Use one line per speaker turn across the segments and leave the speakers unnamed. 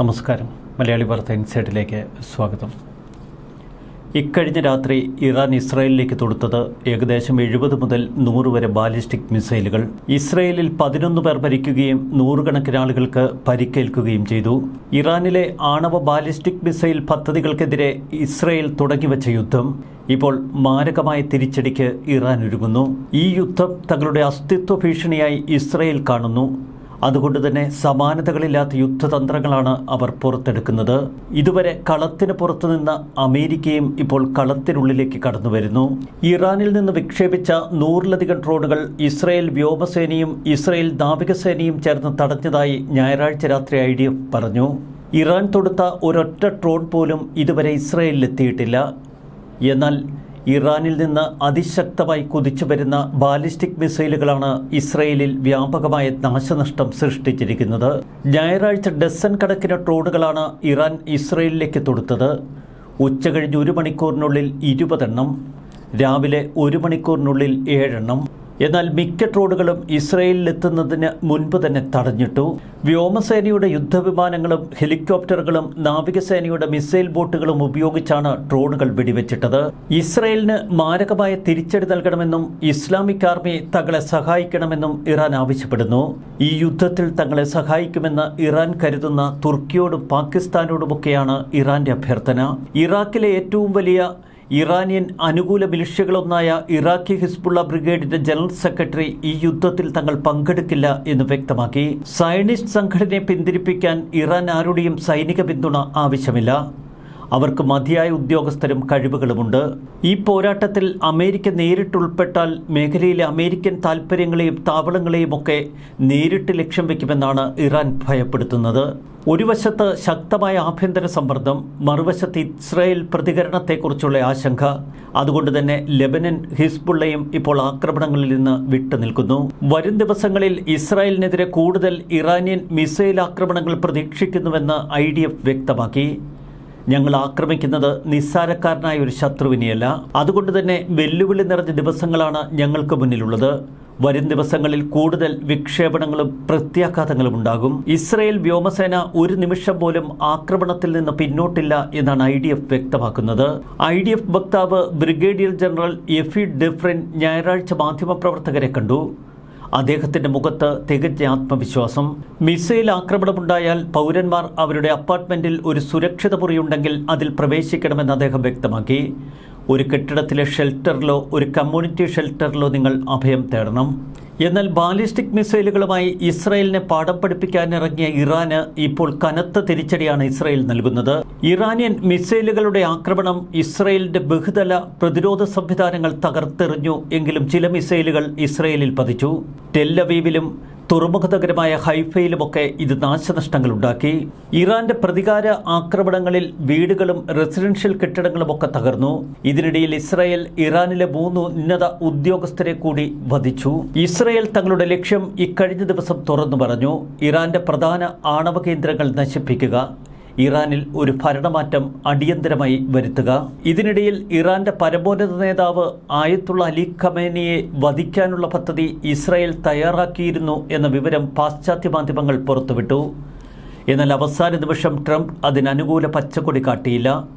നമസ്കാരം. മലയാളി വാർത്ത ഇൻസൈഡിലേക്ക് സ്വാഗതം. ഇക്കഴിഞ്ഞ രാത്രി ഇറാൻ ഇസ്രായേലിലേക്ക് തൊടുത്തത് ഏകദേശം എഴുപത് മുതൽ നൂറ് വരെ ബാലിസ്റ്റിക് മിസൈലുകൾ. ഇസ്രായേലിൽ പതിനൊന്ന് പേർ മരിക്കുകയും നൂറുകണക്കിന് ആളുകൾക്ക് പരിക്കേൽക്കുകയും ചെയ്തു. ഇറാനിലെ ആണവ ബാലിസ്റ്റിക് മിസൈൽ പദ്ധതികൾക്കെതിരെ ഇസ്രായേൽ തുടങ്ങിവച്ച യുദ്ധം ഇപ്പോൾ മാരകമായ തിരിച്ചടിക്ക് ഇറാൻ ഒരുങ്ങുന്നു. ഈ യുദ്ധം തങ്ങളുടെ അസ്തിത്വ ഭീഷണിയായി ഇസ്രായേൽ കാണുന്നു. അതുകൊണ്ട് തന്നെ സമാനതകളില്ലാത്ത യുദ്ധതന്ത്രങ്ങളാണ് അവർ പുറത്തെടുക്കുന്നത്. ഇതുവരെ കളത്തിന് പുറത്തു നിന്ന അമേരിക്കയും ഇപ്പോൾ കളത്തിനുള്ളിലേക്ക് കടന്നു വരുന്നു ഇറാനിൽ നിന്ന് വിക്ഷേപിച്ച നൂറിലധികം ഡ്രോണുകൾ ഇസ്രയേൽ വ്യോമസേനയും ഇസ്രയേൽ നാവികസേനയും ചേർന്ന് തടഞ്ഞതായി ഞായറാഴ്ച രാത്രി ഐ ഡി എഫ് പറഞ്ഞു. ഇറാൻ തൊടുത്ത ഒരൊറ്റ ഡ്രോൺ പോലും ഇതുവരെ ഇസ്രയേലിലെത്തിയിട്ടില്ല. എന്നാൽ ഇറാനിൽ നിന്ന് അതിശക്തമായി കുതിച്ചു വരുന്ന ബാലിസ്റ്റിക് മിസൈലുകളാണ് ഇസ്രയേലിൽ വ്യാപകമായ നാശനഷ്ടം സൃഷ്ടിച്ചിരിക്കുന്നത്. ഞായറാഴ്ച ഡസൻ കണക്കിന് ഡ്രോണുകളാണ് ഇറാൻ ഇസ്രയേലിലേക്ക് തൊടുത്തത്. ഉച്ചകഴിഞ്ഞ് ഒരു മണിക്കൂറിനുള്ളിൽ ഇരുപതെണ്ണം രാവിലെ ഒരു മണിക്കൂറിനുള്ളിൽ ഏഴെണ്ണം എന്നാൽ മിക്ക ട്രോണുകളും ഇസ്രയേലിലെത്തുന്നതിന് മുൻപ് തന്നെ തടഞ്ഞിട്ടു. വ്യോമസേനയുടെ യുദ്ധവിമാനങ്ങളും ഹെലികോപ്റ്ററുകളും നാവികസേനയുടെ മിസൈൽ ബോട്ടുകളും ഉപയോഗിച്ചാണ് ഡ്രോണുകൾ വെടിവെച്ചിട്ടത്. ഇസ്രയേലിന് മാരകമായ തിരിച്ചടി നൽകണമെന്നും ഇസ്ലാമിക് ആർമി തങ്ങളെ സഹായിക്കണമെന്നും ഇറാൻ ആവശ്യപ്പെടുന്നു. ഈ യുദ്ധത്തിൽ തങ്ങളെ സഹായിക്കുമെന്ന് ഇറാൻ കരുതുന്ന തുർക്കിയോടും പാകിസ്ഥാനോടുമൊക്കെയാണ് ഇറാന്റെ അഭ്യർത്ഥന. ഇറാഖിലെ ഏറ്റവും വലിയ ഇറാനിയൻ അനുകൂല മിലിഷ്യകളൊന്നായ ഇറാഖി ഹിസ്ബുള്ള ബ്രിഗേഡിന്റെ ജനറൽ സെക്രട്ടറി ഈ യുദ്ധത്തിൽ തങ്ങൾ പങ്കെടുക്കില്ല എന്ന് വ്യക്തമാക്കി. സയനിസ്റ്റ് സംഘടനയെ പിന്തിരിപ്പിക്കാൻ ഇറാൻ ആരുടെയും സൈനിക പിന്തുണ ആവശ്യമില്ല. അവർക്ക് മതിയായ ഉദ്യോഗസ്ഥരും കഴിവുകളുമുണ്ട്. ഈ പോരാട്ടത്തിൽ അമേരിക്ക നേരിട്ടുൾപ്പെട്ടാൽ മേഖലയിലെ അമേരിക്കൻ താൽപ്പര്യങ്ങളെയും താവളങ്ങളെയും ഒക്കെ നേരിട്ട് ലക്ഷ്യം വയ്ക്കുമെന്നാണ് ഇറാൻ ഭയപ്പെടുത്തുന്നത്. ഒരു വശത്ത് ശക്തമായ ആഭ്യന്തര സമ്മർദ്ദം മറുവശത്ത് ഇസ്രായേൽ പ്രതികരണത്തെക്കുറിച്ചുള്ള ആശങ്ക. അതുകൊണ്ട് തന്നെ ലെബനൻ ഹിസ്ബുള്ളയും ഇപ്പോൾ ആക്രമണങ്ങളിൽ നിന്ന് വിട്ടുനിൽക്കുന്നു വരും ദിവസങ്ങളിൽ ഇസ്രായേലിനെതിരെ കൂടുതൽ ഇറാനിയൻ മിസൈൽ ആക്രമണങ്ങൾ പ്രതീക്ഷിക്കുന്നുവെന്ന് ഐ വ്യക്തമാക്കി. ഞങ്ങൾ ആക്രമിക്കുന്നത് നിസ്സാരക്കാരനായ ഒരു ശത്രുവിനെയല്ല. അതുകൊണ്ട് തന്നെ വെല്ലുവിളി നിറഞ്ഞ ദിവസങ്ങളാണ് ഞങ്ങൾക്ക് മുന്നിലുള്ളത്. വരും ദിവസങ്ങളിൽ കൂടുതൽ വിക്ഷേപണങ്ങളും പ്രത്യാഘാതങ്ങളും ഉണ്ടാകും. ഇസ്രയേൽ വ്യോമസേന ഒരു നിമിഷം പോലും ആക്രമണത്തിൽ നിന്ന് പിന്നോട്ടില്ല എന്നാണ് ഐ ഡി എഫ് വ്യക്തമാക്കുന്നത്. ഐ ഡി എഫ് വക്താവ് ബ്രിഗേഡിയർ ജനറൽ എഫി ഡെഫ്രിൻ ഞായറാഴ്ച മാധ്യമപ്രവർത്തകരെ കണ്ടു. അദ്ദേഹത്തിന്റെ മുഖത്ത് തികഞ്ഞ ആത്മവിശ്വാസം. മിസൈൽ ആക്രമണമുണ്ടായാൽ പൗരന്മാർ അവരുടെ അപ്പാർട്ട്മെന്റിൽ ഒരു സുരക്ഷിത മുറിയുണ്ടെങ്കിൽ അതിൽ പ്രവേശിക്കണമെന്ന് അദ്ദേഹം വ്യക്തമാക്കി. ഒരു കെട്ടിടത്തിലെ ഷെൽട്ടറിലോ ഒരു കമ്മ്യൂണിറ്റി ഷെൽട്ടറിലോ നിങ്ങൾ അഭയം തേടണം. എന്നാൽ ബാലിസ്റ്റിക് മിസൈലുകളുമായി ഇസ്രായേലിനെ പാഠം പഠിപ്പിക്കാനിറങ്ങിയ ഇറാന് ഇപ്പോൾ കനത്ത തിരിച്ചടിയാണ് ഇസ്രായേൽ നൽകുന്നത്. ഇറാനിയൻ മിസൈലുകളുടെ ആക്രമണം ഇസ്രായേലിന്റെ ബഹുതല പ്രതിരോധ സംവിധാനങ്ങൾ തകർത്തെറിഞ്ഞു എങ്കിലും ചില മിസൈലുകൾ ഇസ്രായേലിൽ പതിച്ചു. ടെല്ലവീവിലും തുറമുഖ നഗരമായ ഹൈഫയിലുമൊക്കെ ഇത് നാശനഷ്ടങ്ങൾ ഉണ്ടാക്കി ഇറാന്റെ പ്രതികാര ആക്രമണങ്ങളിൽ വീടുകളും റെസിഡൻഷ്യൽ കെട്ടിടങ്ങളുമൊക്കെ തകർന്നു. ഇതിനിടയിൽ ഇസ്രായേൽ ഇറാനിലെ മൂന്ന് ഉന്നത ഉദ്യോഗസ്ഥരെ കൂടി വധിച്ചു. ഇസ്രായേൽ തങ്ങളുടെ ലക്ഷ്യം ഇക്കഴിഞ്ഞ ദിവസം തുറന്നു പറഞ്ഞു. ഇറാന്റെ പ്രധാന ആണവ കേന്ദ്രങ്ങൾ നശിപ്പിക്കുക. ഇറാനിൽ ഒരു ഭരണമാറ്റം അടിയന്തരമായി വരുത്തുക. ഇതിനിടയിൽ ഇറാന്റെ പരമോന്നത നേതാവ് ആയത്തുള്ള അലി ഖമേനിയെ വധിക്കാനുള്ള പദ്ധതി ഇസ്രായേൽ തയ്യാറാക്കിയിരുന്നു എന്ന വിവരം പാശ്ചാത്യ മാധ്യമങ്ങൾ പുറത്തുവിട്ടു. എന്നാൽ അവസാന നിമിഷം ട്രംപ് അതിനനുകൂല പച്ചക്കൊടി കാട്ടിയില്ല.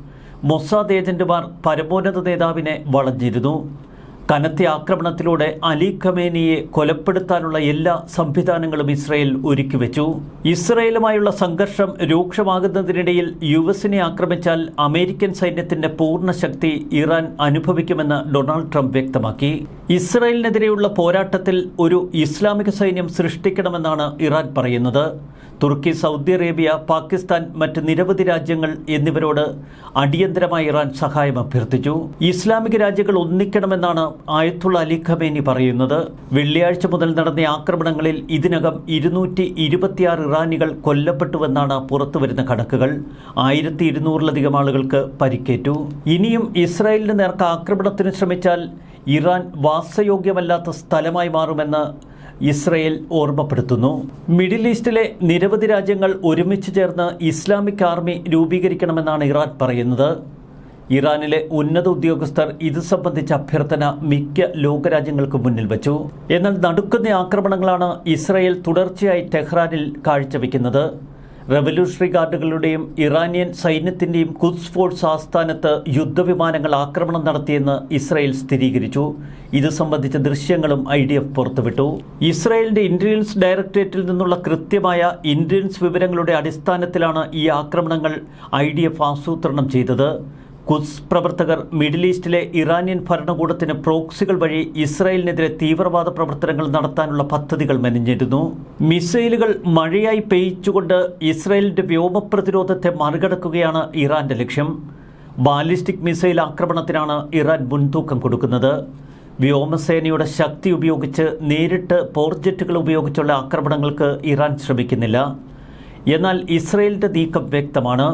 മൊസാദ് ഏജന്റുമാർ പരമോന്നത നേതാവിനെ വളഞ്ഞിരുന്നു. കനത്ത ആക്രമണത്തിലൂടെ അലി ഖമേനിയെ കൊലപ്പെടുത്താനുള്ള എല്ലാ സംവിധാനങ്ങളും ഇസ്രയേൽ ഒരുക്കിവെച്ചു ഇസ്രയേലുമായുള്ള സംഘർഷം രൂക്ഷമാകുന്നതിനിടയിൽ യു എസിനെ ആക്രമിച്ചാൽ അമേരിക്കൻ സൈന്യത്തിന്റെ പൂർണ ശക്തി ഇറാൻ അനുഭവിക്കുമെന്ന് ഡൊണാൾഡ് ട്രംപ് വ്യക്തമാക്കി. ഇസ്രയേലിനെതിരെയുള്ള പോരാട്ടത്തിൽ ഒരു ഇസ്ലാമിക സൈന്യം സൃഷ്ടിക്കണമെന്നാണ് ഇറാൻ പറയുന്നത്. തുർക്കി സൗദി അറേബ്യ പാകിസ്ഥാൻ മറ്റ് നിരവധി രാജ്യങ്ങൾ എന്നിവരോട് അടിയന്തരമായി ഇറാൻ സഹായം അഭ്യർത്ഥിച്ചു. ഇസ്ലാമിക രാജ്യങ്ങൾ ഒന്നിക്കണമെന്നാണ് ആയത്തുള്ള അലി ഖമേനി പറയുന്നത്. വെള്ളിയാഴ്ച മുതൽ നടന്ന ആക്രമണങ്ങളിൽ ഇതിനകം ഇരുന്നൂറ്റി ഇരുപത്തിയാറ് ഇറാനികൾ കൊല്ലപ്പെട്ടുവെന്നാണ് പുറത്തുവരുന്ന കണക്കുകൾ. ആയിരത്തി ഇരുന്നൂറിലധികം ആളുകൾക്ക് പരിക്കേറ്റു. ഇനിയും ഇസ്രായേലിന് നേർക്ക് ആക്രമണത്തിന് ശ്രമിച്ചാൽ ഇറാൻ വാസയോഗ്യമല്ലാത്ത സ്ഥലമായി മാറുമെന്ന് ഇസ്രയേൽ ഓർമ്മപ്പെടുത്തുന്നു. മിഡിൽ ഈസ്റ്റിലെ നിരവധി രാജ്യങ്ങൾ ഒരുമിച്ച് ചേർന്ന് ഇസ്ലാമിക് ആർമി രൂപീകരിക്കണമെന്നാണ് ഇറാൻ പറയുന്നത്. ഇറാനിലെ ഉന്നത ഉദ്യോഗസ്ഥർ ഇത് സംബന്ധിച്ച അഭ്യർത്ഥന മിക്ക ലോകരാജ്യങ്ങൾക്ക് മുന്നിൽ വച്ചു. എന്നാൽ നടുക്കുന്ന ആക്രമണങ്ങളാണ് ഇസ്രയേൽ തുടർച്ചയായി ടെഹ്റാനിൽ കാഴ്ചവെക്കുന്നത്. റവല്യൂഷണറി ഗാർഡുകളുടെയും ഇറാനിയൻ സൈന്യത്തിന്റെയും കുദ്സ് ഫോഴ്സ് ആസ്ഥാനത്ത് യുദ്ധവിമാനങ്ങൾ ആക്രമണം നടത്തിയെന്ന് ഇസ്രായേൽ സ്ഥിരീകരിച്ചു. ഇത് സംബന്ധിച്ച ദൃശ്യങ്ങളും ഐ ഡി എഫ് പുറത്തുവിട്ടു. ഇസ്രായേലിന്റെ ഇന്റലിജൻസ് ഡയറക്ടറേറ്റിൽ നിന്നുള്ള കൃത്യമായ ഇന്റലിജൻസ് വിവരങ്ങളുടെ അടിസ്ഥാനത്തിലാണ് ഈ ആക്രമണങ്ങൾ ഐ ഡി എഫ് ആസൂത്രണം ചെയ്തത്. കുദ്സ് പ്രവർത്തകർ മിഡിൽ ഈസ്റ്റിലെ ഇറാനിയൻ ഭരണകൂടത്തിന് പ്രോക്സികൾ വഴി ഇസ്രായേലിനെതിരെ തീവ്രവാദ പ്രവർത്തനങ്ങൾ നടത്താനുള്ള പദ്ധതികൾ മെനഞ്ഞിരുന്നു. മിസൈലുകൾ മഴയായി പെയ്ച്ചുകൊണ്ട് ഇസ്രായേലിന്റെ വ്യോമ പ്രതിരോധത്തെ മറികടക്കുകയാണ് ഇറാന്റെ ലക്ഷ്യം. ബാലിസ്റ്റിക് മിസൈൽ ആക്രമണത്തിനാണ് ഇറാൻ മുൻതൂക്കം കൊടുക്കുന്നത്. വ്യോമസേനയുടെ ശക്തി ഉപയോഗിച്ച് നേരിട്ട് പോർജറ്റുകൾ ഉപയോഗിച്ചുള്ള ആക്രമണങ്ങൾക്ക് ഇറാൻ ശ്രമിക്കുന്നില്ല. എന്നാൽ ഇസ്രയേലിന്റെ നീക്കം വ്യക്തമാണ്.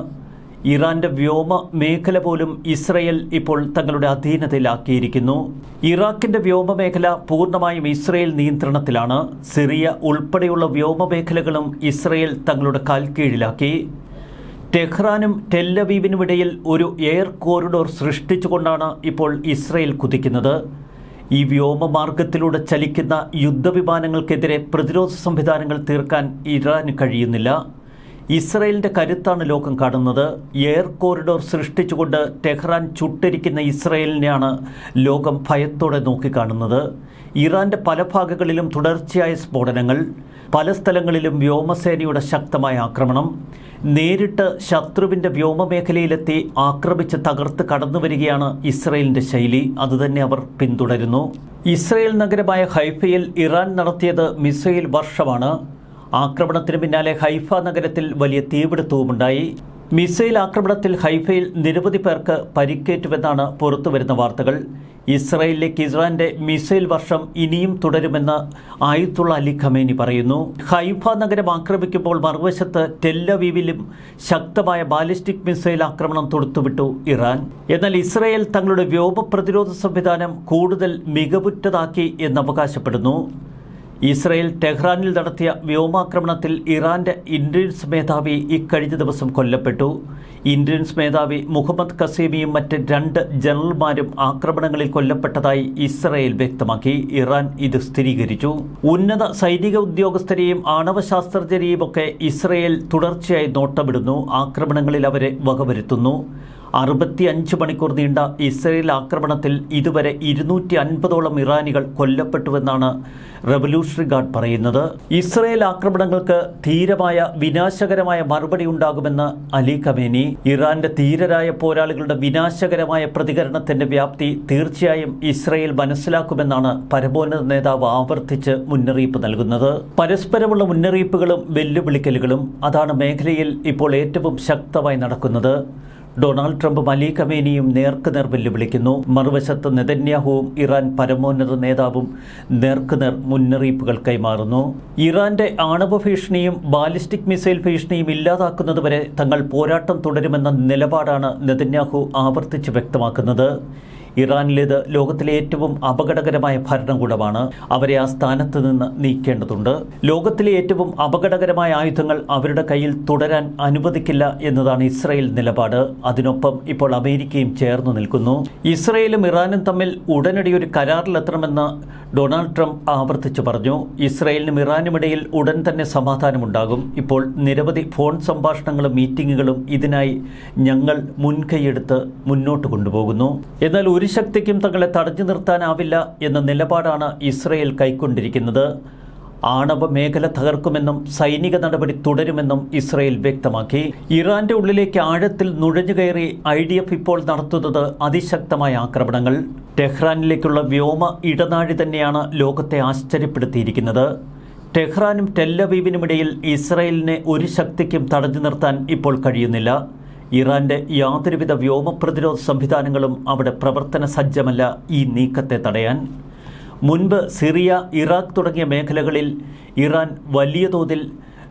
ഇറാന്റെ വ്യോമ മേഖല പോലും ഇസ്രയേൽ ഇപ്പോൾ തങ്ങളുടെ അധീനതയിലാക്കിയിരിക്കുന്നു. ഇറാഖിന്റെ വ്യോമ മേഖല പൂർണമായും ഇസ്രയേൽ നിയന്ത്രണത്തിലാണ്. സിറിയ ഉൾപ്പെടെയുള്ള വ്യോമ മേഖലകളും ഇസ്രയേൽ തങ്ങളുടെ കാൽക്കീഴിലാക്കി. ടെഹ്റാനും ടെല്ലവീവിനുമിടയിൽ ഒരു എയർ കോറിഡോർ സൃഷ്ടിച്ചുകൊണ്ടാണ് ഇപ്പോൾ ഇസ്രയേൽ കുതിക്കുന്നത്. ഈ വ്യോമമാർഗത്തിലൂടെ ചലിക്കുന്ന യുദ്ധവിമാനങ്ങൾക്കെതിരെ പ്രതിരോധ സംവിധാനങ്ങൾ തീർക്കാൻ ഇറാന് കഴിയുന്നില്ല. ഇസ്രയേലിന്റെ കരുത്താണ് ലോകം കാണുന്നത്. എയർ കോറിഡോർ സൃഷ്ടിച്ചുകൊണ്ട് ടെഹ്റാൻ ചുട്ടിരിക്കുന്ന ഇസ്രയേലിനെയാണ് ലോകം ഭയത്തോടെ നോക്കിക്കാണുന്നത്. ഇറാന്റെ പല ഭാഗങ്ങളിലും തുടർച്ചയായ സ്ഫോടനങ്ങൾ പല സ്ഥലങ്ങളിലും വ്യോമസേനയുടെ ശക്തമായ ആക്രമണം നേരിട്ട് ശത്രുവിന്റെ വ്യോമമേഖലയിലെത്തി ആക്രമിച്ച് തകർത്ത് കടന്നു വരികയാണ് ഇസ്രയേലിന്റെ ശൈലി. അതുതന്നെ അവർ പിന്തുടരുന്നു. ഇസ്രയേൽ നഗരമായ ഹൈഫയിൽ ഇറാൻ നടത്തിയത് മിസൈൽ വർഷമാണ്. ആക്രമണത്തിന് പിന്നാലെ ഹൈഫ നഗരത്തിൽ വലിയ തീപിടുത്തവുമുണ്ടായി. മിസൈൽ ആക്രമണത്തിൽ ഹൈഫയിൽ നിരവധി പേർക്ക് പരിക്കേറ്റുവെന്നാണ് പുറത്തുവരുന്ന വാർത്തകൾ. ഇസ്രായേലിലേക്ക് ഇറാന്റെ മിസൈൽ വർഷം ഇനിയും തുടരുമെന്ന് ആയുത്തുള്ള അലി ഖമേനി പറയുന്നു. ഹൈഫ നഗരം ആക്രമിക്കുമ്പോൾ മറുവശത്ത് ടെല്ലവീവിലും ശക്തമായ ബാലിസ്റ്റിക് മിസൈൽ ആക്രമണം തൊടുത്തുവിട്ടു ഇറാൻ. എന്നാൽ ഇസ്രായേൽ തങ്ങളുടെ വ്യോമ പ്രതിരോധ സംവിധാനം കൂടുതൽ മികവുറ്റതാക്കി എന്ന് അവകാശപ്പെടുന്നു ഇസ്രയേൽ ടെഹ്റാനിൽ നടത്തിയ വ്യോമാക്രമണത്തിൽ ഇറാന്റെ ഇന്ത്യൻസ് മേധാവി ഇക്കഴിഞ്ഞ ദിവസം കൊല്ലപ്പെട്ടു. ഇന്ത്യൻസ് മേധാവി മുഹമ്മദ് കസീമിയും മറ്റ് രണ്ട് ജനറൽമാരും ആക്രമണങ്ങളിൽ കൊല്ലപ്പെട്ടതായി ഇസ്രയേൽ വ്യക്തമാക്കി. ഇറാൻ ഇത് സ്ഥിരീകരിച്ചു. ഉന്നത സൈനിക ഉദ്യോഗസ്ഥരെയും ആണവ ശാസ്ത്രജ്ഞരെയും ഒക്കെ ഇസ്രയേൽ തുടർച്ചയായി നോട്ടമിടുന്നു. ആക്രമണങ്ങളിൽ അവരെ വകവരുത്തുന്നു. അറുപത്തിയഞ്ച് മണിക്കൂർ നീണ്ട ഇസ്രയേൽ ആക്രമണത്തിൽ ഇതുവരെ ഇരുന്നൂറ്റി അൻപതോളം ഇറാനികൾ കൊല്ലപ്പെട്ടുവെന്നാണ് റവല്യൂഷണറി ഗാർഡ് പറയുന്നത്. ഇസ്രയേൽ ആക്രമണങ്ങൾക്ക് ധീരമായ വിനാശകരമായ മറുപടി ഉണ്ടാകുമെന്ന് അലി ഖമേനി. ഇറാന്റെ ധീരരായ പോരാളികളുടെ വിനാശകരമായ പ്രതികരണത്തിന്റെ വ്യാപ്തി തീർച്ചയായും ഇസ്രയേൽ മനസ്സിലാക്കുമെന്നാണ് പരമോന്നത നേതാവ് ആവർത്തിച്ച് മുന്നറിയിപ്പ് നൽകുന്നത്. പരസ്പരമുള്ള മുന്നറിയിപ്പുകളും വെല്ലുവിളിക്കലുകളും അതാണ് മേഖലയിൽ ഇപ്പോൾ ഏറ്റവും ശക്തമായി നടക്കുന്നത്. ഡൊണാൾഡ് ട്രംപ് അലി ഖമേനിയും നേർക്കുനേർ വെല്ലുവിളിക്കുന്നു. മറുവശത്ത് നെതന്യാഹുവും ഇറാൻ പരമോന്നത നേതാവും നേർക്കുനേർ മുന്നറിയിപ്പുകൾ കൈമാറുന്നു. ഇറാന്റെ ആണവ ഭീഷണിയും ബാലിസ്റ്റിക് മിസൈൽ ഭീഷണിയും ഇല്ലാതാക്കുന്നതുവരെ തങ്ങൾ പോരാട്ടം തുടരുമെന്ന നിലപാടാണ് നെതന്യാഹു ആവർത്തിച്ച് വ്യക്തമാക്കുന്നത്. ഇറാനിലേത് ലോകത്തിലെ ഏറ്റവും അപകടകരമായ ഭരണകൂടമാണ് അവരെ ആ സ്ഥാനത്ത് നിന്ന് നീക്കേണ്ടതുണ്ട്. ലോകത്തിലെ ഏറ്റവും അപകടകരമായ ആയുധങ്ങൾ അവരുടെ കയ്യിൽ തുടരാൻ അനുവദിക്കില്ല എന്നതാണ് ഇസ്രയേൽ നിലപാട്. അതിനൊപ്പം ഇപ്പോൾ അമേരിക്കയും ചേർന്നു നിൽക്കുന്നു. ഇസ്രയേലും ഇറാനും തമ്മിൽ ഉടനടി ഒരു കരാറിലെത്തണമെന്ന് ഡൊണാൾഡ് ട്രംപ് ആവർത്തിച്ചു പറഞ്ഞു. ഇസ്രയേലിനും ഇറാനുമിടയിൽ ഉടൻ തന്നെ സമാധാനമുണ്ടാകും. ഇപ്പോൾ നിരവധി ഫോൺ സംഭാഷണങ്ങളും മീറ്റിങ്ങുകളും ഇതിനായി ഞങ്ങൾ മുൻകൈയെടുത്ത് മുന്നോട്ട് കൊണ്ടുപോകുന്നു. എന്നാൽ ശക്തിക്കും തങ്ങളെ തടഞ്ഞു നിർത്താനാവില്ല എന്ന നിലപാടാണ് ഇസ്രയേൽ കൈക്കൊണ്ടിരിക്കുന്നത്. ആണവ മേഖല തകർക്കുമെന്നും സൈനിക നടപടി തുടരുമെന്നും ഇസ്രയേൽ വ്യക്തമാക്കി. ഇറാന്റെ ഉള്ളിലേക്ക് ആഴത്തിൽ നുഴഞ്ഞുകയറി ഐ ഡി എഫ് ഇപ്പോൾ നടത്തുന്നത് അതിശക്തമായ ആക്രമണങ്ങൾ. ടെഹ്റാനിലേക്കുള്ള വ്യോമ ഇടനാഴി തന്നെയാണ് ലോകത്തെ ആശ്ചര്യപ്പെടുത്തിയിരിക്കുന്നത്. ടെഹ്റാനും ടെല്ലവീവിനുമിടയിൽ ഇസ്രയേലിനെ ഒരു ശക്തിക്കും തടഞ്ഞു നിർത്താൻ ഇപ്പോൾ കഴിയുന്നില്ല. ഇറാന്റെ യാതൊരുവിധ വ്യോമ പ്രതിരോധ സംവിധാനങ്ങളും അവിടെ പ്രവർത്തന സജ്ജമല്ല ഈ നീക്കത്തെ തടയാൻ. മുൻപ് സിറിയ ഇറാഖ് തുടങ്ങിയ മേഖലകളിൽ ഇറാൻ വലിയ തോതിൽ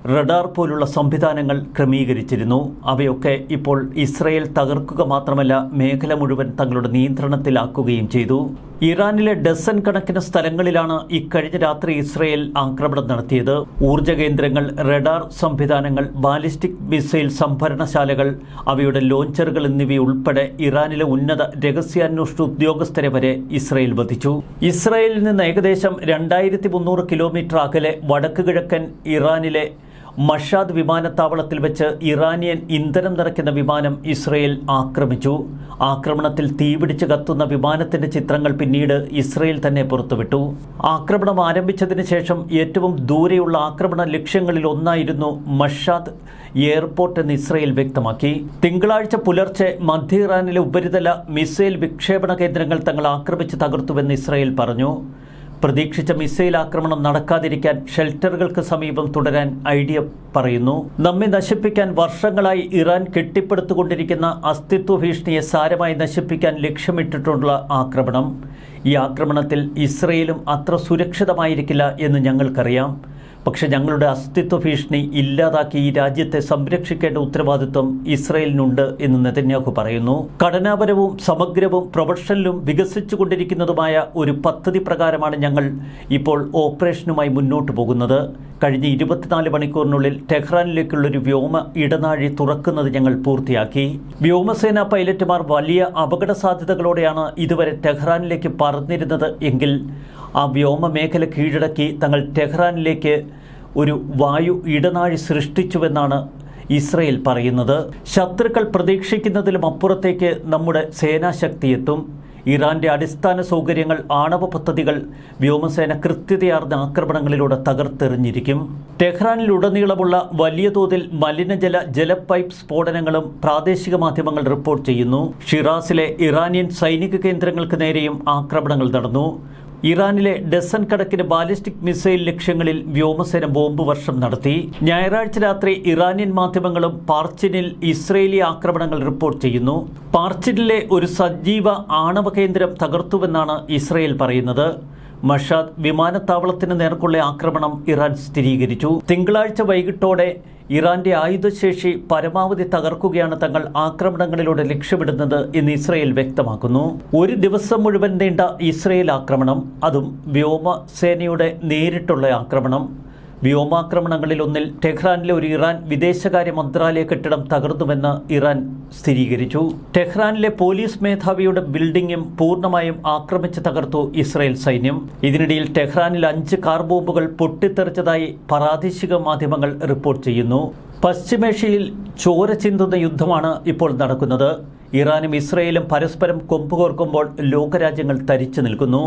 റഡാർ പോലുള്ള സംവിധാനങ്ങൾ ക്രമീകരിച്ചിരുന്നു. അവയൊക്കെ ഇപ്പോൾ ഇസ്രയേൽ തകർക്കുക മാത്രമല്ല മേഖല മുഴുവൻ തങ്ങളുടെ നിയന്ത്രണത്തിലാക്കുകയും ചെയ്തു. ഇറാനിലെ ഡസൻ കണക്കിന് സ്ഥലങ്ങളിലാണ് ഇക്കഴിഞ്ഞ രാത്രി ഇസ്രയേൽ ആക്രമണം നടത്തിയത്. ഊർജ കേന്ദ്രങ്ങൾ റഡാർ സംവിധാനങ്ങൾ ബാലിസ്റ്റിക് മിസൈൽ സംഭരണശാലകൾ അവയുടെ ലോഞ്ചറുകൾ എന്നിവയുൾപ്പെടെ ഇറാനിലെ ഉന്നത രഹസ്യാന്വേഷണ ഉദ്യോഗസ്ഥരെ വരെ ഇസ്രയേൽ വധിച്ചു. ഇസ്രയേലിൽ നിന്ന് ഏകദേശം രണ്ടായിരത്തി കിലോമീറ്റർ അകലെ വടക്ക് കിഴക്കൻ ഇറാനിലെ മഷാദ് വിമാനത്താവളത്തിൽ വെച്ച് ഇറാനിയൻ ഇന്ധനം നിറയ്ക്കുന്ന വിമാനം ഇസ്രയേൽ ആക്രമിച്ചു. ആക്രമണത്തിൽ തീപിടിച്ച് കത്തുന്ന വിമാനത്തിന്റെ ചിത്രങ്ങൾ പിന്നീട് ഇസ്രയേൽ തന്നെ പുറത്തുവിട്ടു. ആക്രമണം ആരംഭിച്ചതിന് ശേഷം ഏറ്റവും ദൂരെയുള്ള ആക്രമണ ലക്ഷ്യങ്ങളിൽ ഒന്നായിരുന്നു മഷാദ് എയർപോർട്ട് എന്ന് ഇസ്രയേൽ വ്യക്തമാക്കി. തിങ്കളാഴ്ച പുലർച്ചെ മധ്യ ഇറാനിലെ ഉപരിതല മിസൈൽ വിക്ഷേപണ കേന്ദ്രങ്ങൾ തങ്ങൾ ആക്രമിച്ച് തകർത്തുവെന്ന് ഇസ്രയേൽ പറഞ്ഞു. പ്രതീക്ഷിച്ച മിസൈൽ ആക്രമണം നടക്കാതിരിക്കാൻ ഷെൽട്ടറുകൾക്ക് സമീപം തുടരാൻ ഐഡിയ പറയുന്നു. നമ്മെ നശിപ്പിക്കാൻ വർഷങ്ങളായി ഇറാൻ കെട്ടിപ്പടുത്തുകൊണ്ടിരിക്കുന്ന അസ്തിത്വ ഭീഷണിയെ സാരമായി നശിപ്പിക്കാൻ ലക്ഷ്യമിട്ടിട്ടുള്ള ആക്രമണം. ഈ ആക്രമണത്തിൽ ഇസ്രയേലും അത്ര സുരക്ഷിതമായിരിക്കില്ല എന്ന് ഞങ്ങൾക്കറിയാം. പക്ഷെ ഞങ്ങളുടെ അസ്തിത്വ ഭീഷണി ഇല്ലാതാക്കി ഈ രാജ്യത്തെ സംരക്ഷിക്കേണ്ട ഉത്തരവാദിത്വം ഇസ്രയേലിനുണ്ട് എന്ന് നെതന്യാഹു പറയുന്നു. ഘടനാപരവും സമഗ്രവും പ്രൊഫഷണലും വികസിച്ചുകൊണ്ടിരിക്കുന്നതുമായ ഒരു പദ്ധതി പ്രകാരമാണ് ഞങ്ങൾ ഇപ്പോൾ ഓപ്പറേഷനുമായി മുന്നോട്ട് പോകുന്നത്. കഴിഞ്ഞ ഇരുപത്തിനാല് മണിക്കൂറിനുള്ളിൽ ടെഹ്റാനിലേക്കുള്ളൊരു വ്യോമ ഇടനാഴി തുറക്കുന്നത് ഞങ്ങൾ പൂർത്തിയാക്കി. വ്യോമസേന പൈലറ്റുമാർ വലിയ അപകട സാധ്യതകളോടെയാണ് ഇതുവരെ ടെഹ്റാനിലേക്ക് പറന്നിരുന്നത് എങ്കിൽ ആ വ്യോമ മേഖല കീഴടക്കി തങ്ങൾ ടെഹ്റാനിലേക്ക് ഒരു വായു ഇടനാഴി സൃഷ്ടിച്ചുവെന്നാണ് ഇസ്രയേൽ പറയുന്നത്. ശത്രുക്കൾ പ്രതീക്ഷിക്കുന്നതിലും അപ്പുറത്തേക്ക് നമ്മുടെ സേനാശക്തി എത്തും. ഇറാന്റെ അടിസ്ഥാന സൗകര്യങ്ങൾ ആണവ പദ്ധതികൾ വ്യോമസേന കൃത്യതയാർന്ന ആക്രമണങ്ങളിലൂടെ തകർത്തെറിഞ്ഞിരിക്കും. ടെഹ്റാനിലുടനീളമുള്ള വലിയ തോതിൽ മലിനജല ജല പൈപ്പ് സ്ഫോടനങ്ങളും പ്രാദേശിക മാധ്യമങ്ങൾ റിപ്പോർട്ട് ചെയ്യുന്നു. ഷിറാസിലെ ഇറാനിയൻ സൈനിക കേന്ദ്രങ്ങൾക്ക് നേരെയും ആക്രമണങ്ങൾ നടന്നു. ഇറാനിലെ ഡസൻ കണക്കിന് ബാലിസ്റ്റിക് മിസൈൽ ലക്ഷ്യങ്ങളിൽ വ്യോമസേന ബോംബ് വർഷം നടത്തി. ഞായറാഴ്ച രാത്രി ഇറാനിയൻ മാധ്യമങ്ങളും പാർച്ചിനിൽ ഇസ്രയേലി ആക്രമണങ്ങൾ റിപ്പോർട്ട് ചെയ്യുന്നു. പാർച്ചിനിലെ ഒരു സജീവ ആണവ കേന്ദ്രം തകർത്തുവെന്നാണ് ഇസ്രയേൽ പറയുന്നത്. മഷാദ് വിമാനത്താവളത്തിന് നേർക്കുള്ള ആക്രമണം ഇറാൻ സ്ഥിരീകരിച്ചു. തിങ്കളാഴ്ച വൈകിട്ടോടെ ഇറാന്റെ ആയുധശേഷി പരമാവധി തകർക്കുകയാണ് തങ്ങൾ ആക്രമണങ്ങളിലൂടെ ലക്ഷ്യമിടുന്നത് എന്ന് ഇസ്രയേൽ വ്യക്തമാക്കുന്നു. ഒരു ദിവസം മുഴുവൻ നീണ്ട ഇസ്രയേൽ ആക്രമണം അതും വ്യോമസേനയുടെ നേരിട്ടുള്ള ആക്രമണം. വ്യോമാക്രമണങ്ങളിൽ ഒന്നിൽ ടെഹ്റാനിലെ ഒരു ഇറാൻ വിദേശകാര്യ മന്ത്രാലയ കെട്ടിടം തകർന്നുവെന്ന് ഇറാൻ സ്ഥിരീകരിച്ചു. ടെഹ്റാനിലെ പോലീസ് മേധാവിയുടെ ബിൽഡിംഗും പൂർണമായും ആക്രമിച്ച് തകർത്തു ഇസ്രായേൽ സൈന്യം. ഇതിനിടയിൽ ടെഹ്റാനിൽ അഞ്ച് കാർ ബോംബുകൾ പൊട്ടിത്തെറിച്ചതായി പ്രാദേശിക മാധ്യമങ്ങൾ റിപ്പോർട്ട് ചെയ്യുന്നു. പശ്ചിമേഷ്യയിൽ ചോര ചിന്തുന്ന യുദ്ധമാണ് ഇപ്പോൾ നടക്കുന്നത്. ഇറാനും ഇസ്രയേലും പരസ്പരം കൊമ്പുകോർക്കുമ്പോൾ ലോകരാജ്യങ്ങൾ തരിച്ചു നിൽക്കുന്നു.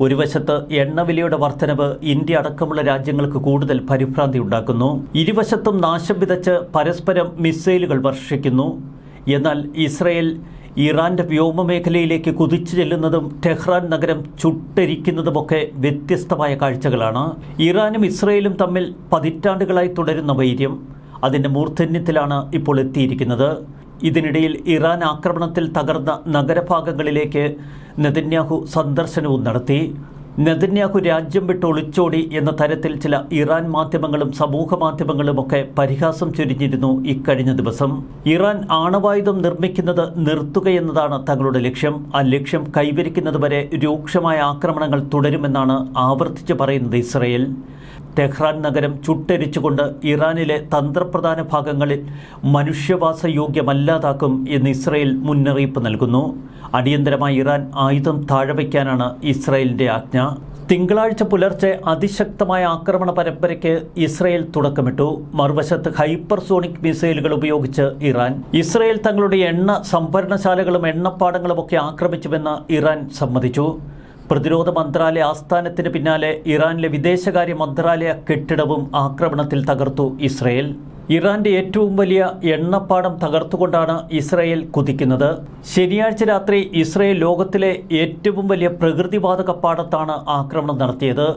ഒരു വശത്ത് എണ്ണവിലയുടെ വർധനവ് ഇന്ത്യ അടക്കമുള്ള രാജ്യങ്ങൾക്ക് കൂടുതൽ പരിഭ്രാന്തി ഉണ്ടാക്കുന്നു. ഇരുവശത്തും നാശം വിതച്ച് പരസ്പരം മിസൈലുകൾ വർഷിക്കുന്നു. എന്നാൽ ഇസ്രയേൽ ഇറാന്റെ വ്യോമമേഖലയിലേക്ക് കുതിച്ചു ചെല്ലുന്നതും ടെഹ്റാൻ നഗരം ചുട്ടരിക്കുന്നതുമൊക്കെ വ്യത്യസ്തമായ കാഴ്ചകളാണ്. ഇറാനും ഇസ്രയേലും തമ്മിൽ പതിറ്റാണ്ടുകളായി തുടരുന്ന വൈര്യം അതിന്റെ മൂർധന്യത്തിലാണ് ഇപ്പോൾ എത്തിയിരിക്കുന്നത്. ഇതിനിടയിൽ ഇറാൻ ആക്രമണത്തിൽ തകർന്ന നഗരഭാഗങ്ങളിലേക്ക് നെതന്യാഹു സന്ദർശനവും നടത്തി. നെതന്യാഹു രാജ്യം വിട്ട് ഒളിച്ചോടി എന്ന തരത്തിൽ ചില ഇറാൻ മാധ്യമങ്ങളും സമൂഹ മാധ്യമങ്ങളുമൊക്കെ പരിഹാസം ചൊരിഞ്ഞിരുന്നു ഇക്കഴിഞ്ഞ ദിവസം. ഇറാൻ ആണവായുധം നിർമ്മിക്കുന്നത് നിർത്തുകയെന്നതാണ് തങ്ങളുടെ ലക്ഷ്യം. ആ ലക്ഷ്യം കൈവരിക്കുന്നതുവരെ രൂക്ഷമായ ആക്രമണങ്ങൾ തുടരുമെന്നാണ് ആവർത്തിച്ച് പറയുന്നത് ഇസ്രയേൽ. ടെഹ്റാൻ നഗരം ചുട്ടരിച്ചുകൊണ്ട് ഇറാനിലെ തന്ത്രപ്രധാന ഭാഗങ്ങളിൽ മനുഷ്യവാസയോഗ്യമല്ലാതാക്കും എന്ന് ഇസ്രയേൽ മുന്നറിയിപ്പ് നൽകുന്നു. അടിയന്തരമായി ഇറാൻ ആയുധം താഴെ വയ്ക്കാനാണ് ഇസ്രയേലിന്റെ ആജ്ഞ. തിങ്കളാഴ്ച പുലർച്ചെ അതിശക്തമായ ആക്രമണ പരമ്പരയ്ക്ക് ഇസ്രയേൽ തുടക്കമിട്ടു. മറുവശത്ത് ഹൈപ്പർസോണിക് മിസൈലുകൾ ഉപയോഗിച്ച് ഇറാൻ. ഇസ്രയേൽ തങ്ങളുടെ എണ്ണ സംഭരണശാലകളും എണ്ണപ്പാടങ്ങളുമൊക്കെ ആക്രമിച്ചുവെന്ന് ഇറാൻ സമ്മതിച്ചു. പ്രതിരോധ മന്ത്രാലയ ആസ്ഥാനത്തിന് പിന്നാലെ ഇറാനിലെ വിദേശകാര്യ മന്ത്രാലയ കെട്ടിടവും ആക്രമണത്തിൽ തകർത്തു ഇസ്രയേൽ. ഇറാന്റെ ഏറ്റവും വലിയ എണ്ണപ്പാടം തകർത്തുകൊണ്ടാണ് ഇസ്രയേൽ കുതിക്കുന്നത്. ശനിയാഴ്ച രാത്രി ഇസ്രയേൽ ലോകത്തിലെ ഏറ്റവും വലിയ പ്രകൃതിവാതക പാടത്താണ് ആക്രമണം നടത്തിയത്.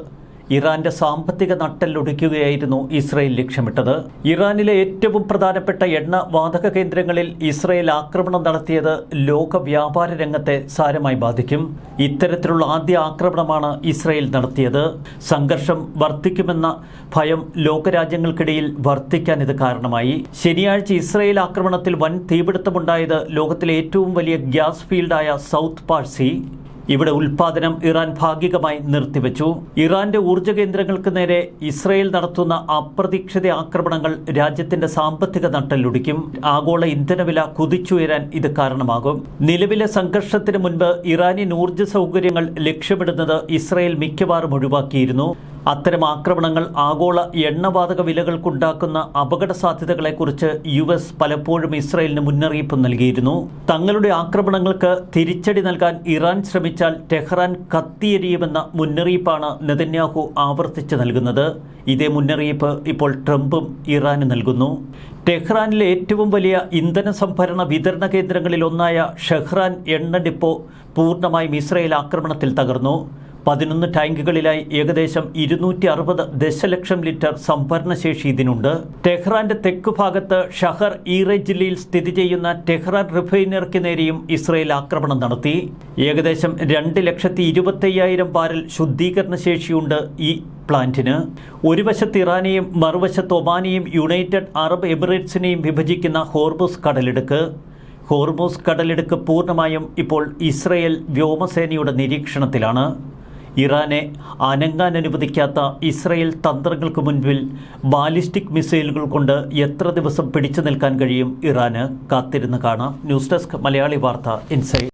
ഇറാന്റെ സാമ്പത്തിക നട്ടെല്ലൊടിക്കുകയായിരുന്നു ഇസ്രയേൽ ലക്ഷ്യമിട്ടത്. ഇറാനിലെ ഏറ്റവും പ്രധാനപ്പെട്ട എണ്ണ വാതക കേന്ദ്രങ്ങളിൽ ഇസ്രയേൽ ആക്രമണം നടത്തിയത് ലോക വ്യാപാര രംഗത്തെ സാരമായി ബാധിക്കും. ഇത്തരത്തിലുള്ള ആദ്യ ആക്രമണമാണ് ഇസ്രയേൽ നടത്തിയത്. സംഘർഷം വർദ്ധിക്കുമെന്ന ഭയം ലോകരാജ്യങ്ങൾക്കിടയിൽ വർദ്ധിക്കാൻ ഇത് കാരണമായി. ശനിയാഴ്ച ഇസ്രയേൽ ആക്രമണത്തിൽ വൻ തീപിടുത്തമുണ്ടായത് ലോകത്തിലെ ഏറ്റവും വലിയ ഗ്യാസ് ഫീൽഡായ സൗത്ത് പാഴ്സി. ഇവിടെ ഉൽപാദനം ഇറാൻ ഭാഗികമായി നിർത്തിവെച്ചു. ഇറാന്റെ ഊർജ കേന്ദ്രങ്ങൾക്ക് നേരെ ഇസ്രയേൽ നടത്തുന്ന അപ്രതീക്ഷിത ആക്രമണങ്ങൾ രാജ്യത്തിന്റെ സാമ്പത്തിക നട്ടലൊടിക്കും ആഗോള ഇന്ധനവില കുതിച്ചുയരാൻ ഇത് കാരണമാകും. നിലവിലെ സംഘർഷത്തിന് മുൻപ് ഇറാനിയൻ ഊർജ സൗകര്യങ്ങൾ ലക്ഷ്യമിടുന്നത് ഇസ്രയേൽ മിക്കവാറും ഒഴിവാക്കിയിരുന്നു. അത്തരം ആക്രമണങ്ങൾ ആഗോള എണ്ണവാതക വിലകൾക്കുണ്ടാക്കുന്ന അപകട സാധ്യതകളെക്കുറിച്ച് യു എസ് പലപ്പോഴും ഇസ്രയേലിന് മുന്നറിയിപ്പ് നൽകിയിരുന്നു. തങ്ങളുടെ ആക്രമണങ്ങൾക്ക് തിരിച്ചടി നൽകാൻ ഇറാൻ ശ്രമിച്ചാൽ ടെഹ്റാൻ കത്തിയെരിയുമെന്ന മുന്നറിയിപ്പാണ് നെതന്യാഹു ആവർത്തിച്ച് നൽകുന്നത്. ഇതേ മുന്നറിയിപ്പ് ഇപ്പോൾ ട്രംപും ഇറാന് നൽകുന്നു. ടെഹ്റാനിലെ ഏറ്റവും വലിയ ഇന്ധന സംഭരണ വിതരണ കേന്ദ്രങ്ങളിലൊന്നായ ഷെഹ്റാൻ എണ്ണ ഡിപ്പോ പൂർണമായും ഇസ്രയേൽ ആക്രമണത്തിൽ തകർന്നു. പതിനൊന്ന് ടാങ്കുകളിലായി ഏകദേശം ഇരുന്നൂറ്റി അറുപത് ദശലക്ഷം ലിറ്റർ സംഭരണശേഷി ഇതിനുണ്ട്. ടെഹ്റാന്റെ തെക്കു ഭാഗത്ത് ഷഹർ ഈറെ ജില്ലയിൽ സ്ഥിതി ചെയ്യുന്ന ടെഹ്റാൻ റിഫൈനറിക്ക് നേരെയും ഇസ്രയേൽ ആക്രമണം നടത്തി. ഏകദേശം രണ്ട് ലക്ഷത്തി ഇരുപത്തയ്യായിരം ബാരൽ ശുദ്ധീകരണ ശേഷിയുണ്ട് ഈ പ്ലാന്റിന്. ഒരു വശത്ത് ഇറാനെയും മറുവശത്ത് ഒമാനെയും യുണൈറ്റഡ് അറബ് എമിറേറ്റ്സിനെയും വിഭജിക്കുന്ന ഹോർബുസ് കടലെടുക്ക്. ഹോർമോസ് കടലെടുക്ക് പൂർണമായും ഇപ്പോൾ ഇസ്രയേൽ വ്യോമസേനയുടെ നിരീക്ഷണത്തിലാണ്. ഇറാനെ അനങ്ങാൻ അനുവദിക്കാത്ത ഇസ്രയേൽ തന്ത്രങ്ങൾക്ക് മുൻപിൽ ബാലിസ്റ്റിക് മിസൈലുകൾ കൊണ്ട് എത്ര ദിവസം പിടിച്ചു നിൽക്കാൻ കഴിയും ഇറാന്? കാത്തിരുന്ന് കാണാം. ന്യൂസ് ഡെസ്ക് മലയാളി വാർത്ത ഇൻസൈഡ്.